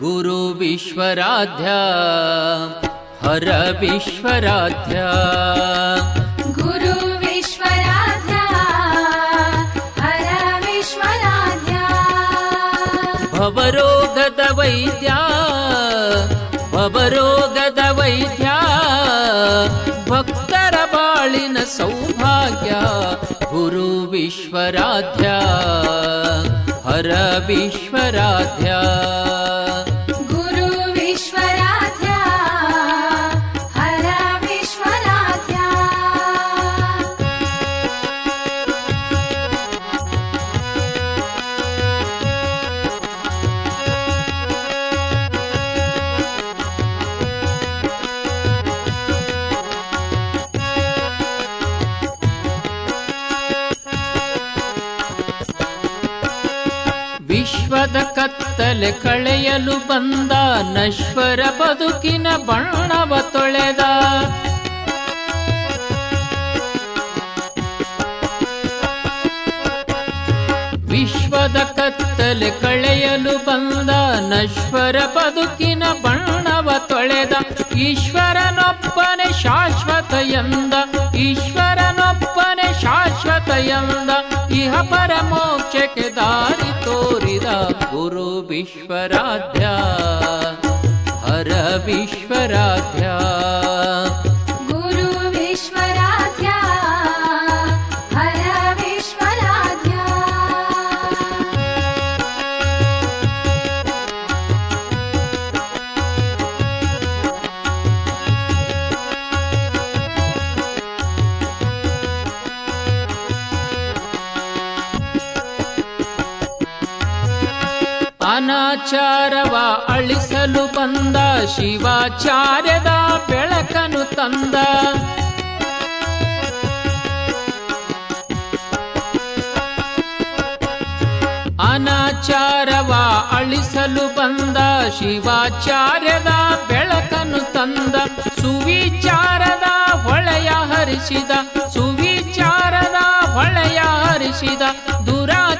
गुरुविश्वराध्या हर विश्वराध्या। गुरुश्वराध्याराध्या भवरो गत वैद्या भवरोगत वैद्या भक्तरबाळिन सौभाग्या गुरुविश्वराध्या हर विश्वराध्या। ವಿಶ್ವದ ಕತ್ತಲೆ ಕಳೆಯಲು ಬಂದ ನಶ್ವರ ಬದುಕಿನ ಬಣ್ಣವ ತೊಳೆದ. ವಿಶ್ವದ ಕತ್ತಲೆ ಕಳೆಯಲು ಬಂದ ನಶ್ವರ ಬದುಕಿನ ಬಣ್ಣವ ತೊಳೆದ. ಈಶ್ವರನೊಬ್ಬನೆ ಶಾಶ್ವತ ಎಂದ, ಈಶ್ವರನೊಬ್ಬನೆ ಶಾಶ್ವತ ಎಂದ. ಇಹ ಪರಮೋಕ್ಷಕ್ಕೆ ದಾರಿ ತೋರಿದ ಗುರು ವಿಶ್ವರಾಧ್ಯ ಹರ ವಿಶ್ವರಾಧ್ಯ ಅನಾಚಾರವ ಅಳಿಸಲು ಬಂದ ಶಿವಾಚಾರ್ಯದ ಬೆಳಕನು ತಂದ. ಅನಾಚಾರವ ಅಳಿಸಲು ಬಂದ ಶಿವಾಚಾರ್ಯದ ಬೆಳಕನು ತಂದ. ಸುವಿಚಾರದ ಹೊಳೆಯ ಹರಿಸಿದ, ಸುವಿಚಾರದ ಹೊಳೆಯ ಹರಿಸಿದ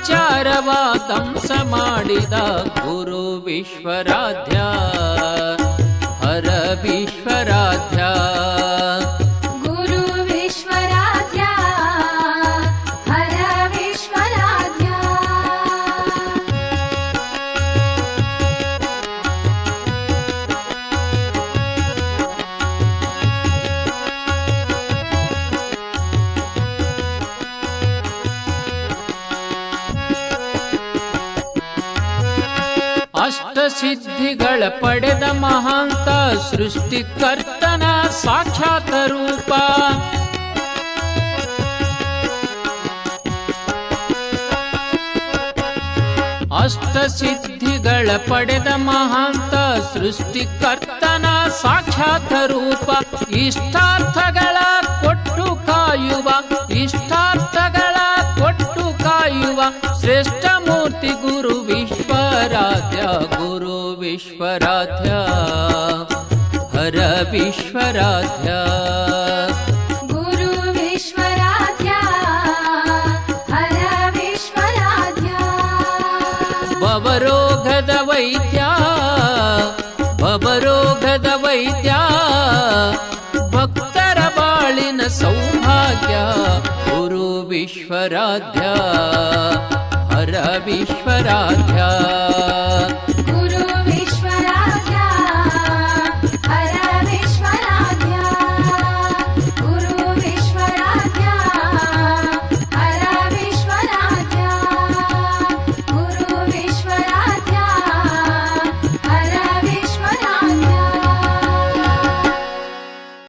ದುರಾಚಾರವ ದಂಸ ಮಾಡಿದ ಗುರು ವಿಶ್ವರಾಧ್ಯ ಹರ ವಿಶ್ವರಾಧ್ಯ ಅಷ್ಟಸಿದ್ಧಿಗಳ ಪಡೆದ ಮಹಾಂತ, ಸೃಷ್ಟಿಕರ್ತನ ಸಾಕ್ಷಾತ್ ರೂಪ. ಅಷ್ಟಸಿದ್ಧಿಗಳ ಪಡೆದ ಮಹಾಂತ, ಸೃಷ್ಟಿಕರ್ತನ ಸಾಕ್ಷಾತ್ ರೂಪ. ಇಷ್ಟಾರ್ಥಗಳ ಕೊಟ್ಟು ಕಾಯುವ ಇಷ್ಟಾರ್ಥಗಳ विश्वराध्या। हर श्वराध्या हरीश्वराध्या गुरुश्वराध्यारविश्वराध्या बवरोगद वैद्या बवरोगद वैद्या भक्तरबाळिन सौभाग्या। गुरु विश्वराध्या। हर विश्वराध्या।